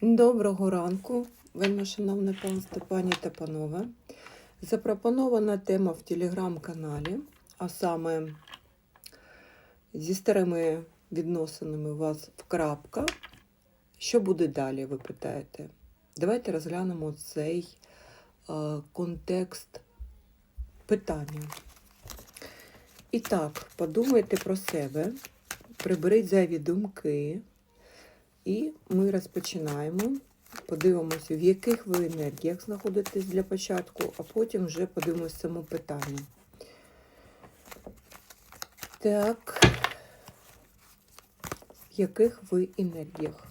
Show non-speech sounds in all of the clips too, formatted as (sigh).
Доброго ранку, вельмишановне панство, пані та панове. Запропонована тема в телеграм-каналі, а саме зі старими відносинами у вас в крапка. Що буде далі, ви питаєте? Давайте розглянемо цей е, контекст питання. І так, подумайте про себе, приберіть зайві думки. І ми розпочинаємо. Подивимося, в яких ви енергіях знаходитесь для початку, а потім вже подивимося само питання. Так, в яких ви енергіях?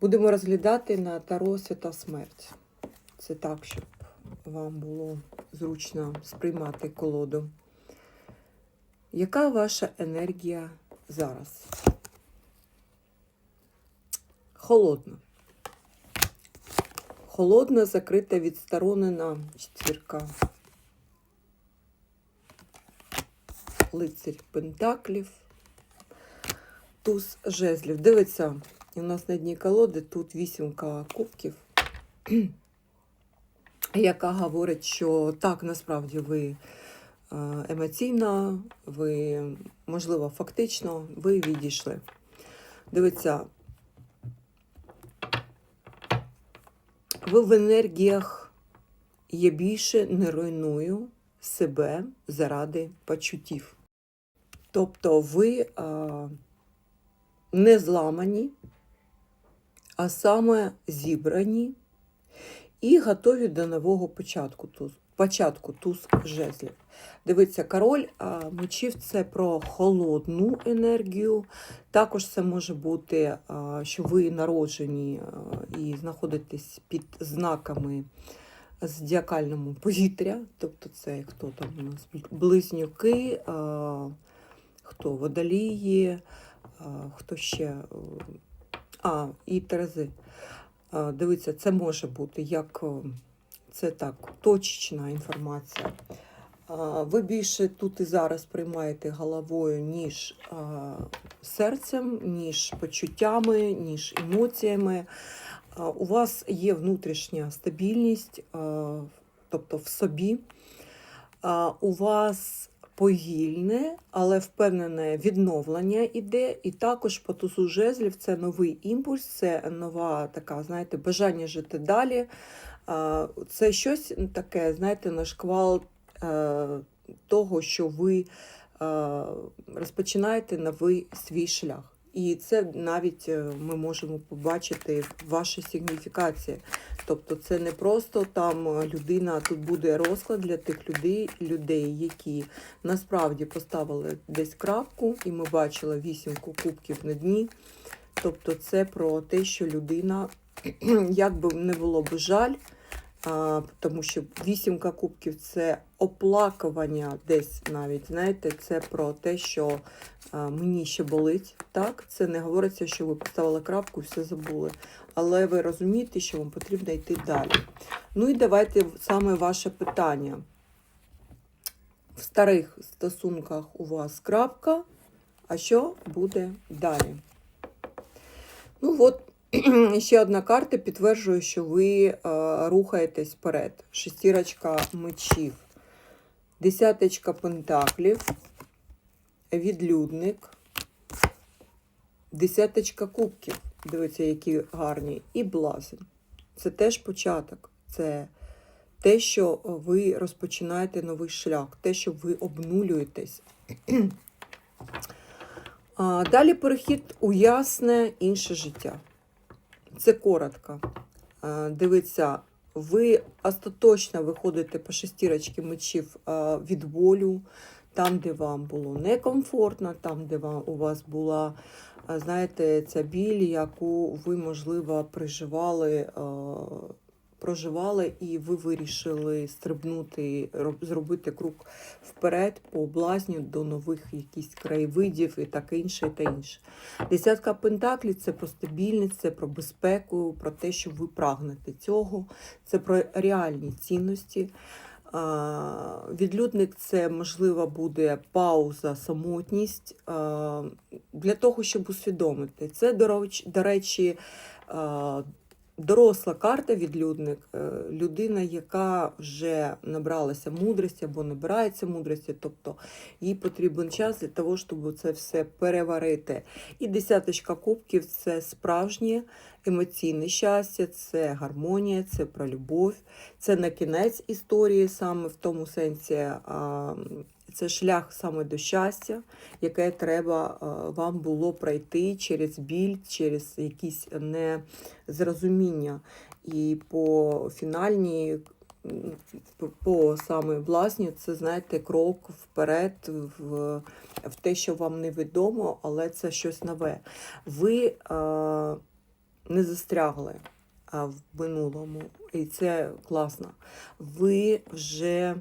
Будемо розглядати на Таро Свята Смерть. Це так, щоб вам було зручно сприймати колоду. Яка ваша енергія зараз? Холодна. Холодна, закрита, відсторонена четвірка. Лицарь Пентаклів. Туз жезлів. Дивиться, у нас на дні колоди тут вісімка кубків, (clears throat) яка говорить, що так, насправді ви емоційно, ви, можливо, фактично, ви відійшли. Дивиться, ви в енергіях є більше не руйную себе заради почуттів. Тобто ви а, не зламані, а саме зібрані і готові до нового початку туз, початку туз жезлів. Дивіться, король мечів це про холодну енергію. Також це може бути, що ви народжені і знаходитесь під знаками зодіакальному повітря. Тобто це хто там у нас близнюки, хто водолії, хто ще. А, і Терези. А, Дивіться, це може бути як це так, точечна інформація. Ви більше тут і зараз приймаєте головою, ніж серцем, ніж почуттями, ніж емоціями. У вас є внутрішня стабільність, тобто в собі. У вас повільне, але впевнене відновлення іде. І також по тузу жезлів це новий імпульс, це нова така, знаєте, бажання жити далі. Це щось таке, знаєте, на шквал е, того, що ви е, розпочинаєте новий свій шлях. І це навіть е, ми можемо побачити в вашій. Тобто це не просто там е, людина, тут буде розклад для тих людей, людей, які насправді поставили десь крапку, і ми бачили вісімку кубків на дні. Тобто це про те, що людина, (clears throat) як би не було б жаль, тому що вісімка кубків це оплакування десь навіть, знаєте, це про те, що а, мені ще болить. Так, це не говориться, що ви поставили крапку і все забули. Але ви розумієте, що вам потрібно йти далі. Ну і давайте саме ваше питання. В старих стосунках у вас крапка, а що буде далі? Ну от, (clears throat) ще одна карта підтверджує, що ви е, рухаєтесь вперед. Шестірочка мечів, десяточка пентаклів, відлюдник, десяточка кубків. Дивіться, які гарні. І блазень. Це теж початок. Це те, що ви розпочинаєте новий шлях, те, що ви обнулюєтесь. (clears throat) Далі перехід у ясне інше життя. Це коротко. А, Дивіться, ви остаточно виходите по шестірочці мечів від болю, там, де вам було некомфортно, там, де вам, у вас була, знаєте, ця біль, яку ви, можливо, переживали. Проживали, і ви вирішили стрибнути, зробити крок вперед по облазню до нових якісь краєвидів і таке інше, і та інше. Десятка пентаклів це про стабільність, це про безпеку, про те, що ви прагнете цього, це про реальні цінності. Відлюдник це можливо буде пауза, самотність для того, щоб усвідомити. Це, до речі, доросла карта відлюдник, е, людина, яка вже набралася мудрості або набирається мудрості, тобто їй потрібен час для того, щоб це все переварити. І десяточка кубків це справжнє емоційне щастя, це гармонія, це про любов, це на кінець історії, саме в тому сенсі. Це шлях саме до щастя, яке треба вам було пройти через біль, через якісь незрозуміння. І по фінальній, по- саме власні, це знаєте, крок вперед в, в те, що вам невідомо, але це щось нове. Ви а, не застрягли в минулому, і це класно. Ви вже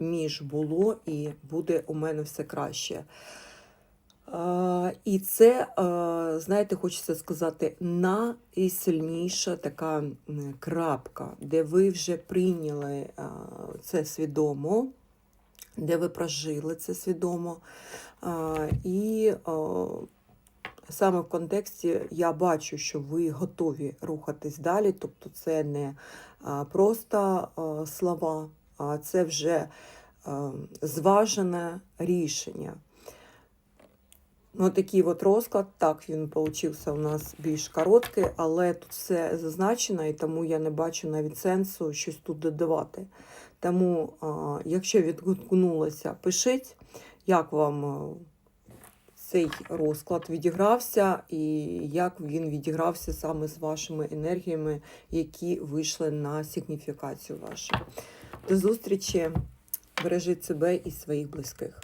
між було і буде у мене все краще. І це, а, знаєте, хочеться сказати, найсильніша така крапка, де ви вже прийняли а, це свідомо, де ви прожили це свідомо. І саме в контексті я бачу, що ви готові рухатись далі. Тобто це не просто слова, це вже зважене рішення. Ну, такий от розклад, так, він получився у нас більш короткий, але тут все зазначено, і тому я не бачу навіть сенсу щось тут додавати. Тому, якщо відгукнулося, пишіть, як вам цей розклад відігрався, і як він відігрався саме з вашими енергіями, які вийшли на сигніфікацію вашу. До зустрічі! Бережіть себе і своїх близьких.